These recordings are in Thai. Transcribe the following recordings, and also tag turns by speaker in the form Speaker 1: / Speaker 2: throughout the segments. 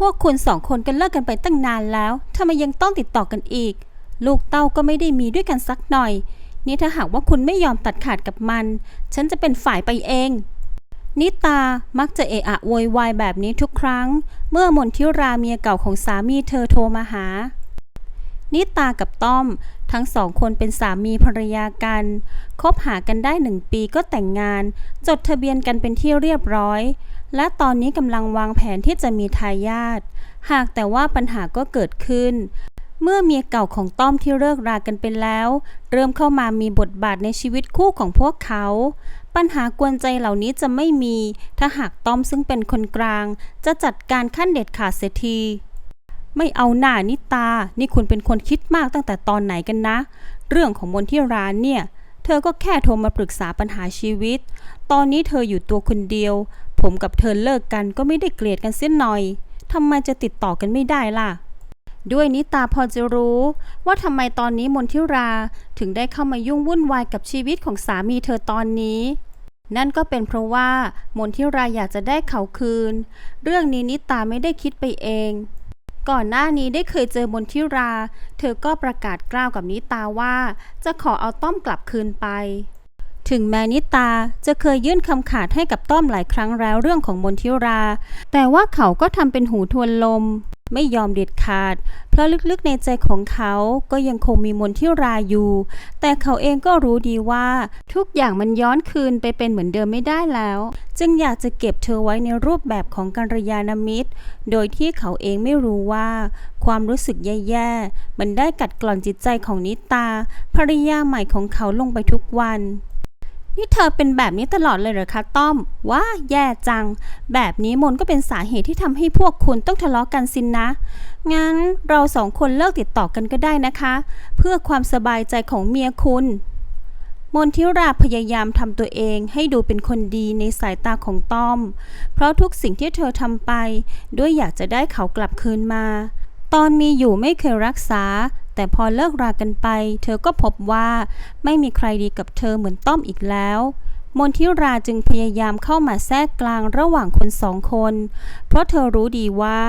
Speaker 1: พวกคุณสองคนกันเลิกกันไปตั้งนานแล้วทำไมยังต้องติดต่อกันอีก ลูกเต้าก็ไม่ได้มีด้วยกันสักหน่อย นี่ถ้าหากว่าคุณไม่ยอมตัดขาดกับมัน ฉันจะเป็นฝ่ายไปเอง นิตามักจะเอะอะโวยวายแบบนี้ทุกครั้ง เมื่อมนทิราเมียเก่าของสามีเธอโทรมาหา นิตากับต้อม ทั้งสองคนเป็นสามีภรรยากัน คบหากันได้หนึ่งปีก็แต่งงาน จดทะเบียนกันเป็นที่เรียบร้อย และตอนนี้กำลังวางแผนที่จะมีทายาท หากแต่ว่าปัญหาก็เกิดขึ้น เมื่อเมียเก่าของต้อมที่เลิกรากันไปแล้ว เริ่มเข้ามามีบทบาทในชีวิตคู่ของพวกเขา ปัญหากวนใจเหล่านี้จะไม่มี ถ้าหากต้อมซึ่งเป็นคนกลาง จะจัดการขั้นเด็ดขาดเสียทีไม่เอาหน้านิตา นี่คุณเป็นคนคิดมากตั้งแต่ตอนไหนกันนะ เรื่องของมนที่ร้านเนี่ย เธอก็แค่โทรมาปรึกษาปัญหาชีวิต ตอนนี้เธออยู่ตัวคนเดียว ผมกับเธอเลิกกันก็ไม่ได้เกลียดกันเสียหน่อยทำไมจะติดต่อกันไม่ได้ล่ะ ด้วยนิตาพอจะรู้ ว่าทำไมตอนนี้มนทิราถึงได้เข้ามายุ่งวุ่นวายกับชีวิตของสามีเธอตอนนี้ นั่นก็เป็นเพราะว่ามนทิราอยากจะได้เขาคืน เรื่องนี้นิตาไม่ได้คิดไปเอง ก่อนหน้านี้ได้เคยเจอมนทิรา เธอก็ประกาศกล้าวกับนิตาว่า จะขอเอาต้อมกลับคืนไป ถึงแม้นิตาจะเคยยื่นคำขาดให้กับต้อมหลายครั้งแล้วเรื่องของมนทิรา แต่ว่าเขาก็ทำเป็นหูทวนลม ไม่ยอมเด็ดขาด เพราะลึกๆในใจของเขาก็ยังคงมีมนทิราอยู่ แต่เขาเองก็รู้ดีว่า ทุกอย่างมันย้อนคืนไปเป็นเหมือนเดิมไม่ได้แล้ว จึงอยากจะเก็บเธอไว้ในรูปแบบของกัลยาณมิตร โดยที่เขาเองไม่รู้ว่า ความรู้สึกแย่ๆมันได้กัดกร่อนจิตใจของนิตาภรรยาใหม่ของเขาลงไปทุกวัน นี่เธอเป็นแบบนี้ตลอดเลยเหรอคะต้อม ว่าแย่จัง แบบนี้มนก็เป็นสาเหตุที่ทำให้พวกคุณต้องทะเลาะกันสินนะ งั้นเราสองคนเลิกติดต่อกันก็ได้นะคะ เพื่อความสบายใจของเมียคุณ มนทิราพยายามทำตัวเองให้ดูเป็นคนดีในสายตาของต้อม เพราะทุกสิ่งที่เธอทำไป ด้วยอยากจะได้เขากลับคืนมา ตอนมีอยู่ไม่เคยรักษา แต่พอเลิกรากันไป เธอก็พบว่าไม่มีใครดีกับเธอเหมือนต้อมอีกแล้ว มนทิราจึงพยายามเข้ามาแทรกกลางระหว่างคนสองคน เพราะเธอรู้ดีว่า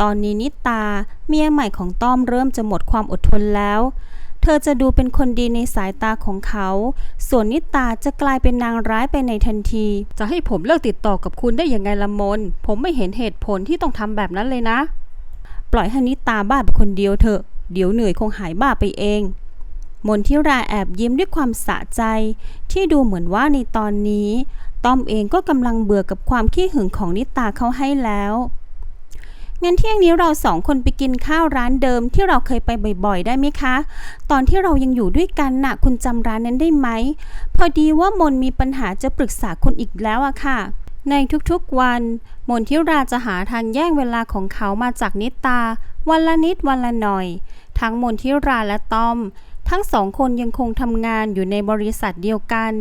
Speaker 1: ตอนนี้นิตาเมียใหม่ของต้อมเริ่มจะหมดความอดทนแล้ว เธอจะดูเป็นคนดีในสายตาของเขา ส่วนนิตาจะกลายเป็นนางร้ายไปในทันที จะให้ผมเลิกติดต่อกับคุณได้ยังไงละมน ผมไม่เห็นเหตุผลที่ต้องทำแบบนั้นเลยนะ ปล่อยให้นิตาบ้าไปคนเดียวเถอะ เดี๋ยวเหนื่อยคงหายบ้าไปเอง มนทิราแอบยิ้มด้วยความสะใจ ที่ดูเหมือนว่าในตอนนี้ ต้อมเองก็กำลังเบื่อกับความขี้หึงของนิตาเขาให้แล้วงั้นเที่ยงนี้เราสองคนไปกินข้าวร้านเดิมที่เราเคยไปบ่อยๆ ได้ไหมคะ ตอนที่เรายังอยู่ด้วยกันน่ะคุณจำร้านนั้นได้ไหม พอดีว่ามนมีปัญหาจะปรึกษาคุณอีกแล้วอะค่ะ ในทุกๆวัน มนทิราจะหาทางแย่งเวลาของเขามาจากนิตา วันละนิดวันละหน่อย ทั้งมนทิราและต้อม ทั้งสองคนยังคงทำงานอยู่ในบริษัทเดียวกัน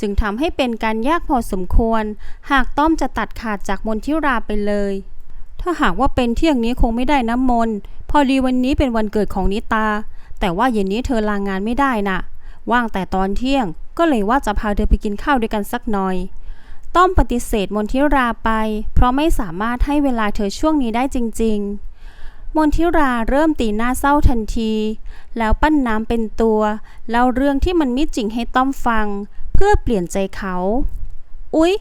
Speaker 1: จึงทำให้เป็นการยากพอสมควร หากต้อมจะตัดขาดจากมนทิราไปเลย ถ้าหากว่าเป็นเที่ยงนี้คงไม่ได้น้ำมนพอดีวันนี้เป็นวันเกิดของนิตา แต่ว่าเย็นนี้เธอลางงานไม่ได้น่ะ ว่างแต่ตอนเที่ยงก็เลยว่าจะพาเธอไปกินข้าวด้วยกันสักหน่อย ต้อมปฏิเสธมนทิราไป เพราะไม่สามารถให้เวลาเธอช่วงนี้ได้จริง ๆ มนทิราเริ่มตีหน้าเศร้าทันที แล้วปั้นน้ำเป็นตัวเล่าเรื่องที่มันไม่จริงให้ต้อมฟัง เพื่อเปลี่ยนใจเขา อุ๊ย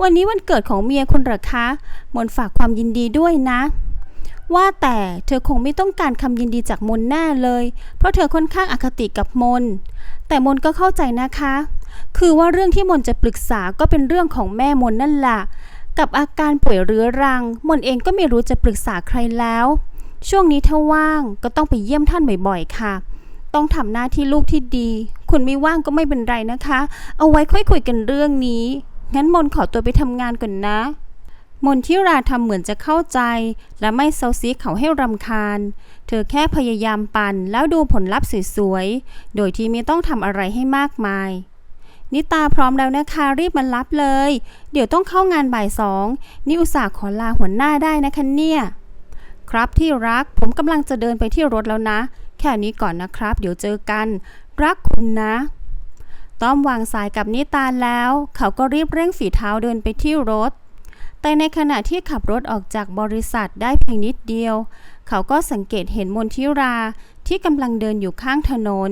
Speaker 1: วันนี้วันเกิดของเมียคุณหรอคะมนฝากความยินดีด้วยนะ ว่าแต่เธอคงไม่ต้องการคำยินดีจากมนแน่เลย เพราะเธอค่อนข้างอคติกับมน แต่มนก็เข้าใจนะคะ คือว่าเรื่องที่มนจะปรึกษาก็เป็นเรื่องของแม่มนนั่นแหละกับอาการป่วยเรื้อรัง มนเองก็ไม่รู้จะปรึกษาใครแล้ว ช่วงนี้ถ้าว่างก็ต้องไปเยี่ยมท่านบ่อยๆค่ะ ต้องทำหน้าที่ลูกที่ดี คุณไม่ว่างก็ไม่เป็นไรนะคะ เอาไว้ค่อยคุยกันเรื่องนี้ งั้นมนขอตัวไปทำงานก่อนนะ มนทิราทำเหมือนจะเข้าใจ และไม่เซาซีเขาให้รำคาญ เธอแค่พยายามปั่นแล้วดูผลลัพธ์สวยๆ โดยที่ไม่ต้องทำอะไรให้มากมายนิตาพร้อมแล้วนะคะรีบมารับเลย เดี๋ยวต้องเข้างานบ่ายสองนี่อุตส่าห์ขอลาหัวหน้าได้นะคะเนี่ย ครับที่รักผมกำลังจะเดินไปที่รถแล้วนะ แค่นี้ก่อนนะครับ เดี๋ยวเจอกัน รักคุณนะ ต้อมวางสายกับนิตาแล้ว เขาก็รีบเร่งฝีเท้าเดินไปที่รถ แต่ในขณะที่ขับรถออกจากบริษัทได้เพียงนิดเดียว เขาก็สังเกตเห็นมนทิราที่กำลังเดินอยู่ข้างถนน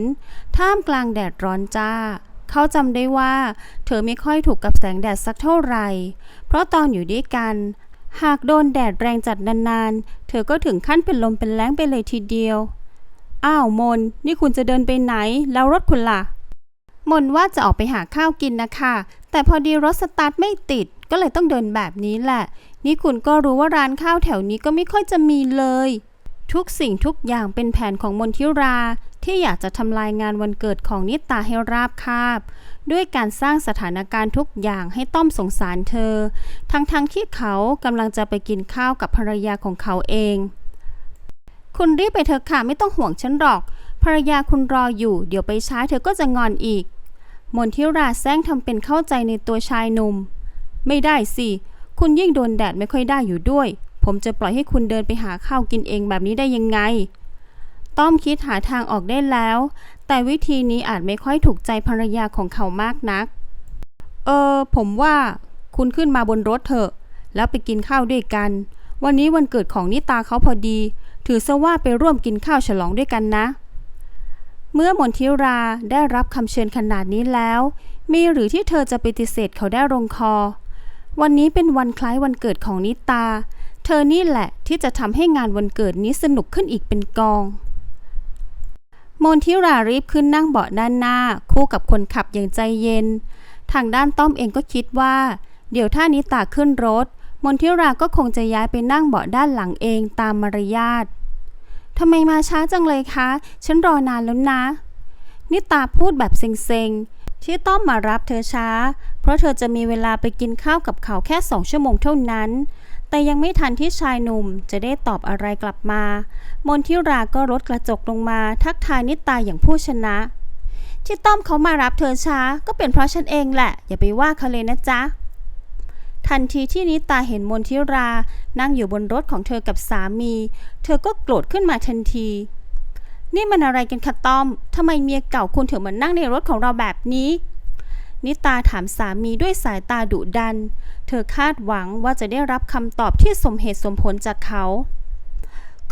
Speaker 1: ท่ามกลางแดดร้อนจ้าเขาจำได้ว่า เธอไม่ค่อยถูกกับแสงแดดสักเท่าไหร่ เพราะตอนอยู่ด้วยกัน หากโดนแดดแรงจัดนานๆ เธอก็ถึงขั้นเป็นลมเป็นแล้งไปเลยทีเดียว อ้าวมน นี่คุณจะเดินไปไหน แล้วรถคุณล่ะ มนว่าจะออกไปหาข้าวกินนะคะ แต่พอดีรถสตาร์ทไม่ติด ก็เลยต้องเดินแบบนี้แหละ นี่คุณก็รู้ว่าร้านข้าวแถวนี้ก็ไม่ค่อยจะมีเลย ทุกสิ่งทุกอย่างเป็นแผนของมนทิรา ที่อยากจะทำลายงานวันเกิดของนิตาให้ราบคาบ ด้วยการสร้างสถานการณ์ทุกอย่างให้ต้อมสงสารเธอ ทั้งๆทที่เขากำลังจะไปกินข้าวกับภรรยาของเขาเอง คุณรีบไปเถอะค่ะไม่ต้องห่วงฉันหรอก ภรรยาคุณรออยู่ เดี๋ยวไปช้าเธอก็จะงอนอีก มนทิราแซงทำเป็นเข้าใจในตัวชายหนุ่ม ไม่ได้สิ คุณยิ่งโดนแดดไม่ค่อยได้อยู่ด้วย ผมจะปล่อยให้คุณเดินไปหาข้าวกินเองแบบนี้ได้ยังไง ต้อมคิดหาทางออกได้แล้ว แต่วิธีนี้อาจไม่ค่อยถูกใจภรรยาของเขามากนัก เออ ผมว่าคุณขึ้นมาบนรถเถอะ แล้วไปกินข้าวด้วยกัน วันนี้วันเกิดของนิตาเขาพอดี ถือซะว่าไปร่วมกินข้าวฉลองด้วยกันนะ เมื่อมนทิราได้รับคำเชิญขนาดนี้แล้ว มีหรือที่เธอจะปฏิเสธเขาได้ลงคอ วันนี้เป็นวันคล้ายวันเกิดของนิตา เธอนี่แหละที่จะทำให้งานวันเกิดนี้สนุกขึ้นอีกเป็นกอง มนทิรารีบขึ้นนั่งเบาะด้านหน้า คู่กับคนขับอย่างใจเย็น ทางด้านต้อมเองก็คิดว่า เดี๋ยวถ้านิตาขึ้นรถ มนทิราก็คงจะย้ายไปนั่งเบาะด้านหลังเองตามมารยาททำไมมาช้าจังเลยคะ ฉันรอนานแล้วนะ นิตาพูดแบบเซ็งๆ ที่ต้อมมารับเธอช้า เพราะเธอจะมีเวลาไปกินข้าวกับเขาแค่สองชั่วโมงเท่านั้น แต่ยังไม่ทันที่ชายหนุ่มจะได้ตอบอะไรกลับมา มนทิราก็ลดกระจกลงมา ทักทายนิตาอย่างผู้ชนะ ที่ต้อมเขามารับเธอช้า ก็เป็นเพราะฉันเองแหละ อย่าไปว่าเขาเลยนะจ๊ะ ทันทีที่นิตาเห็นมนทิรา นั่งอยู่บนรถของเธอกับสามี เธอก็โกรธขึ้นมาทันที นี่มันอะไรกันคะต้อมทำไมเมียเก่าคุณถึงมานั่งในรถของเราแบบนี้ นิตาถามสามีด้วยสายตาดุดัน เธอคาดหวังว่าจะได้รับคำตอบที่สมเหตุสมผลจากเขา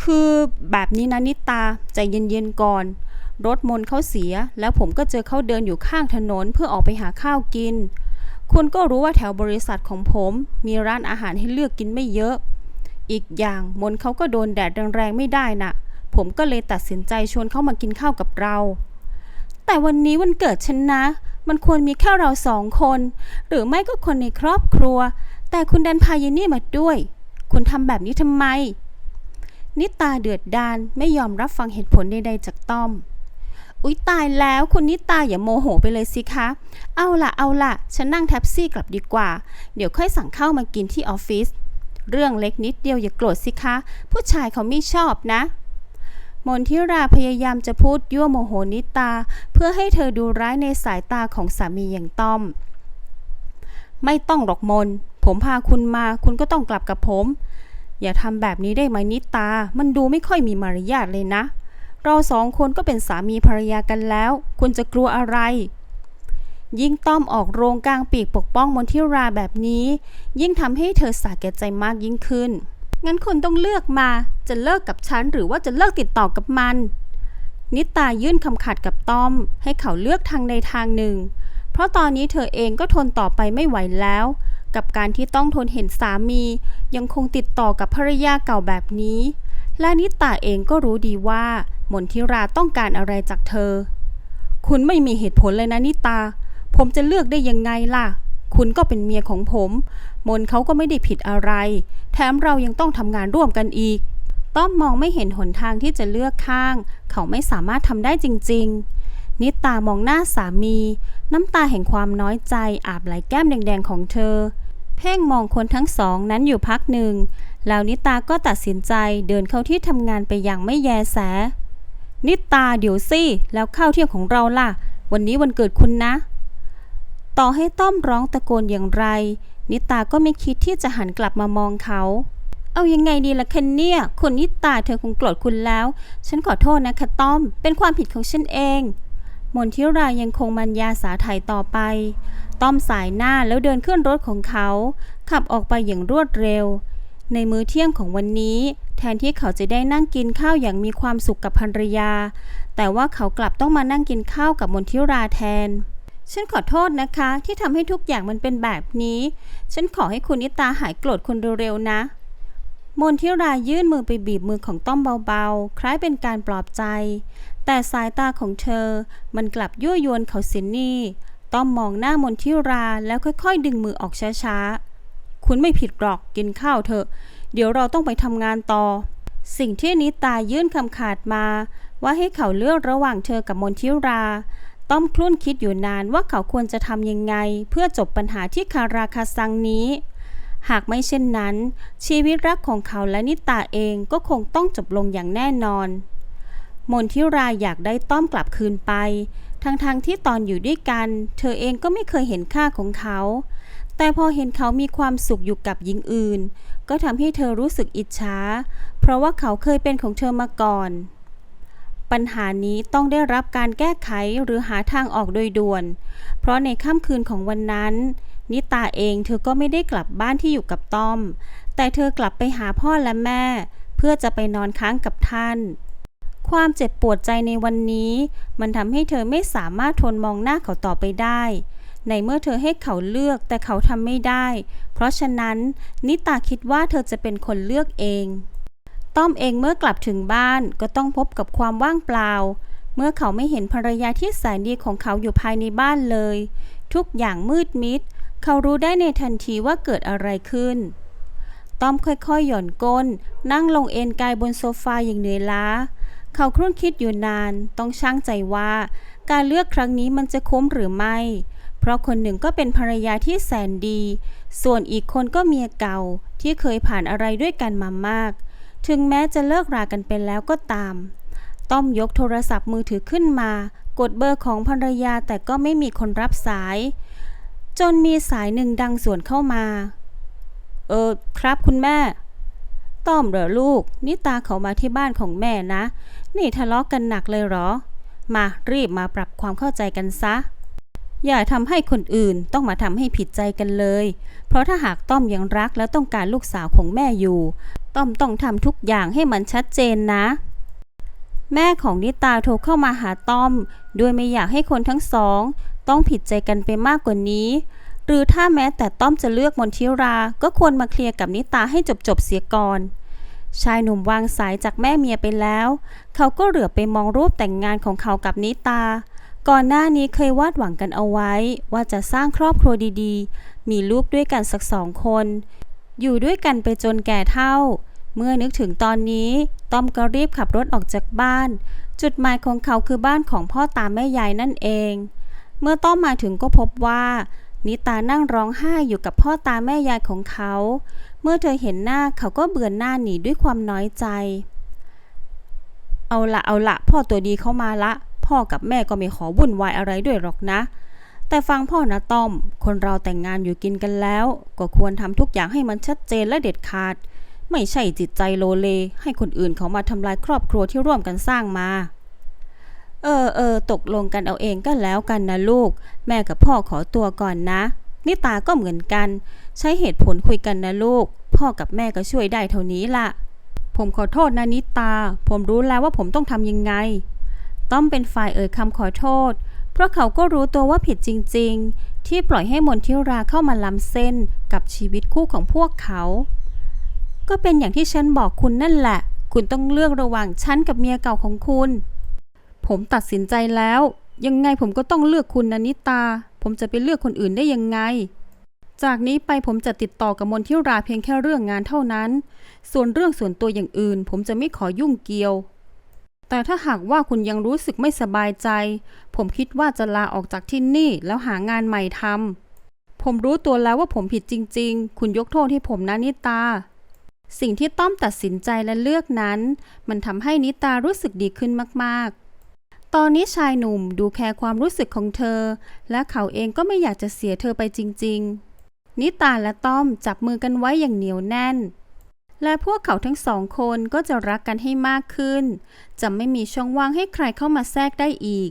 Speaker 1: คือแบบนี้นะนิตาใจเย็นๆก่อน รถมนเขาเสีย แล้วผมก็เจอเขาเดินอยู่ข้างถนนเพื่อออกไปหาข้าวกิน คุณก็รู้ว่าแถวบริษัทของผม มีร้านอาหารให้เลือกกินไม่เยอะ อีกอย่างมนเขาก็โดนแดดแรงๆไม่ได้น่ะ ผมก็เลยตัดสินใจชวนเขามากินข้าวกับเรา แต่วันนี้วันเกิดฉันนะ มันควรมีแค่เราสองคน หรือไม่ก็คนในครอบครัว แต่คุณดันพายนนี่มาด้วย คุณทำแบบนี้ทำไม นิตาเดือดดานไม่ยอมรับฟังเหตุผลใดๆจากต้อม อุ๊ยตายแล้วคุณนิตาอย่าโมโหไปเลยสิคะ เอาล่ะเอาล่ะฉันนั่งแท็กซี่กลับดีกว่า เดี๋ยวค่อยสั่งข้าวมากินที่ออฟฟิศ เรื่องเล็กนิดเดียวอย่าโกรธสิคะ ผู้ชายเขาไม่ชอบนะ มนทิราพยายามจะพูดยั่วโมโหนิตา เพื่อให้เธอดูร้ายในสายตาของสามีอย่างต้อม ไม่ต้องหรอกมน ผมพาคุณมา คุณก็ต้องกลับกับผม อย่าทำแบบนี้ได้ไหมนิตา มันดูไม่ค่อยมีมารยาทเลยนะ เราสองคนก็เป็นสามีภรรยากันแล้ว คุณจะกลัวอะไร ยิ่งต้อมออกโรงกลางปีกปกป้องมนทิราแบบนี้ ยิ่งทำให้เธอสาแก่ใจมากยิ่งขึ้น งั้นคุณต้องเลือกมา จะเลิกกับฉันหรือว่าจะเลิกติดต่อกับมัน นิตายื่นคำขาดกับต้อม ให้เขาเลือกทางใดทางหนึ่ง เพราะตอนนี้เธอเองก็ทนต่อไปไม่ไหวแล้ว กับการที่ต้องทนเห็นสามี ยังคงติดต่อกับภรรยาเก่าแบบนี้ และนิตาเองก็รู้ดีว่ามนทิราต้องการอะไรจากเธอ คุณไม่มีเหตุผลเลยนะนิตา ผมจะเลือกได้ยังไงล่ะ คุณก็เป็นเมียของผม มนเขาก็ไม่ได้ผิดอะไร แถมเรายังต้องทำงานร่วมกันอีก ต้อมมองไม่เห็นหนทางที่จะเลือกข้าง เขาไม่สามารถทำได้จริง ๆ นิตามองหน้าสามี น้ำตาแห่งความน้อยใจอาบไหลแก้มแดงๆของเธอ เพ่งมองคนทั้งสองนั้นอยู่พักหนึ่ง แล้วนิตาก็ตัดสินใจเดินเข้าที่ทำงานไปอย่างไม่แยแส นิตาเดี๋ยวสิแล้วข้าวเที่ยงของเราล่ะ วันนี้วันเกิดคุณนะ ต่อให้ต้อมร้องตะโกนอย่างไร นิตาก็ไม่คิดที่จะหันกลับมามองเขา เอายังไงดีล่ะคะเนี่ยคุณนิตาเธอคงโกรธคุณแล้ว ฉันขอโทษนะคะต้อม เป็นความผิดของฉันเองมนทิรายังคงมันยาสาไถต่อไป ต้อมสายหน้าแล้วเดินขึ้นรถของเขา ขับออกไปอย่างรวดเร็ว ในมื้อเที่ยงของวันนี้ แทนที่เขาจะได้นั่งกินข้าวอย่างมีความสุขกับภรรยา แต่ว่าเขากลับต้องมานั่งกินข้าวกับมนทิราแทน ฉันขอโทษนะคะ ที่ทำให้ทุกอย่างมันเป็นแบบนี้ ฉันขอให้คุณนิตาหายโกรธคุณเร็วๆนะ มนทิรายื่นมือไปบีบมือของต้อมเบาๆ คล้ายเป็นการปลอบใจ แต่สายตาของเธอ มันกลับยั่วยวนเขาสียนี่ ต้อมมองหน้ามนทิราแล้วค่อยๆ ดึงมือออกช้าๆ คุณไม่ผิดหรอกกินข้าวเถอะ เดี๋ยวเราต้องไปทำงานต่อ สิ่งที่นิตายื่นคำขาดมา ว่าให้เขาเลือกระหว่างเธอกับมนทิรา ต้อมคลุ่นคิดอยู่นานว่าเขาควรจะทำยังไง เพื่อจบปัญหาที่คาราคาซังนี้ หากไม่เช่นนั้น ชีวิตรักของเขาและนิตาเองก็คงต้องจบลงอย่างแน่นอน มนทิราอยากได้ต้อมกลับคืนไป ทั้งๆทที่ตอนอยู่ด้วยกัน เธอเองก็ไม่เคยเห็นค่าของเขา แต่พอเห็นเขามีความสุขอยู่กับหญิงอื่น ก็ทำให้เธอรู้สึกอิจฉาเพราะว่าเขาเคยเป็นของเธอมาก่อน ปัญหานี้ต้องได้รับการแก้ไขหรือหาทางออกโดยด่วน เพราะในค่ำคืนของวันนั้น นิตาเองเธอก็ไม่ได้กลับบ้านที่อยู่กับต้อม แต่เธอกลับไปหาพ่อและแม่ เพื่อจะไปนอนค้างกับท่าน ความเจ็บปวดใจในวันนี้ มันทำให้เธอไม่สามารถทนมองหน้าเขาต่อไปได้ ในเมื่อเธอให้เขาเลือกแต่เขาทำไม่ได้ เพราะฉะนั้นนิตาคิดว่าเธอจะเป็นคนเลือกเอง ต้อมเองเมื่อกลับถึงบ้านก็ต้องพบกับความว่างเปล่า เมื่อเขาไม่เห็นภรรยาที่แสนดีของเขาอยู่ภายในบ้านเลย ทุกอย่างมืดมิด เขารู้ได้ในทันทีว่าเกิดอะไรขึ้น ต้อมค่อยๆ หย่อนก้น นั่งลงเอนกายบนโซฟาอย่างเหนื่อยล้า เขาครุ่นคิดอยู่นาน ต้องช่างใจว่า การเลือกครั้งนี้มันจะคุ้มหรือไม่ เพราะคนหนึ่งก็เป็นภรรยาที่แสนดี ส่วนอีกคนก็เมียเก่าที่เคยผ่านอะไรด้วยกันมามาก ถึงแม้จะเลิกรากันไปแล้วก็ตาม ต้อมยกโทรศัพท์มือถือขึ้นมา กดเบอร์ของภรรยาแต่ก็ไม่มีคนรับสาย จนมีสายหนึ่งดังสวนเข้ามา เออครับคุณแม่ ต้อมเหรอลูก นี่ตาเขามาที่บ้านของแม่นะ นี่ทะเลาะกกันหนักเลยเหรอ มารีบมาปรับความเข้าใจกันซะอย่าทำให้คนอื่นต้องมาทำให้ผิดใจกันเลย เพราะถ้าหากต้อมยังรักและต้องการลูกสาวของแม่อยู่ ต้อมต้องทำทุกอย่างให้มันชัดเจนนะ แม่ของนิตาโทรเข้ามาหาต้อม ด้วยไม่อยากให้คนทั้งสอง ต้องผิดใจกันไปมากกว่านี้ หรือถ้าแม้แต่ต้อมจะเลือกมนทิรา ก็ควรมาเคลียร์กับนิตาให้จบๆเสียก่อน ชายหนุ่มวางสายจากแม่เมียไปแล้ว เขาก็เหลือไปมองรูปแต่งงานของเขากับนิตา ก่อนหน้านี้เคยวาดหวังกันเอาไว้ ว่าจะสร้างครอบครัวดีๆ มีลูกด้วยกันสักสองคน อยู่ด้วยกันไปจนแก่เท่า เมื่อนึกถึงตอนนี้ต้อมก็รีบขับรถออกจากบ้าน จุดหมายของเขาคือบ้านของพ่อตาแม่ยายนั่นเอง เมื่อต้อมมาถึงก็พบว่านิตานั่งร้องไห้อยู่กับพ่อตาแม่ยายของเขา เมื่อเธอเห็นหน้าเขาก็เบือนหน้าหนีด้วยความน้อยใจ เอาละเอาละพ่อตัวดีเข้ามาละ พ่อกับแม่ก็ไม่ขอวุ่นวายอะไรด้วยหรอกนะ แต่ฟังพ่อนะต้อม คนเราแต่งงานอยู่กินกันแล้ว ก็ควรทำทุกอย่างให้มันชัดเจนและเด็ดขาด ไม่ใช่จิตใจโลเล ให้คนอื่นเขามาทำลายครอบครัวที่ร่วมกันสร้างมา เออเออตกลงกันเอาเองก็แล้วกันนะลูก แม่กับพ่อขอตัวก่อนนะ นิตาก็เหมือนกัน ใช้เหตุผลคุยกันนะลูก พ่อกับแม่ก็ช่วยได้เท่านี้ละผมขอโทษนะนิตา ผมรู้แล้วว่าผมต้องทำยังไง ต้อมเป็นฝ่ายเอ่ยคำขอโทษ ราะเขาก็รู้ตัวว่าผิดจริง ๆ ที่ปล่อยให้มนทิราเข้ามาล้ำเส้นกับชีวิตคู่ของพวกเขา ก็เป็นอย่างที่ฉันบอกคุณนั่นแหละ คุณต้องเลือกระหว่างฉันกับเมียเก่าของคุณ ผมตัดสินใจแล้ว ยังไงผมก็ต้องเลือกคุณนะนิตา ผมจะไปเลือกคนอื่นได้ยังไง จากนี้ไปผมจะติดต่อกับมนทิราเพียงแค่เรื่องงานเท่านั้น ส่วนเรื่องส่วนตัวอย่างอื่น ผมจะไม่ขอยุ่งเกี่ยว แต่ถ้าหากว่าคุณยังรู้สึกไม่สบายใจ ผมคิดว่าจะลาออกจากที่นี่แล้วหางานใหม่ทำ ผมรู้ตัวแล้วว่าผมผิดจริง ๆ คุณยกโทษให้ผมนะนิตา สิ่งที่ต้อมตัดสินใจและเลือกนั้น มันทำให้นิตารู้สึกดีขึ้นมาก ๆ ตอนนี้ชายหนุ่มดูแคร์ความรู้สึกของเธอ และเขาเองก็ไม่อยากจะเสียเธอไปจริง ๆ นิตาและต้อมจับมือกันไว้อย่างเหนียวแน่น และพวกเขาทั้งสองคนก็จะรักกันให้มากขึ้น จะไม่มีช่องว่างให้ใครเข้ามาแทรกได้อีก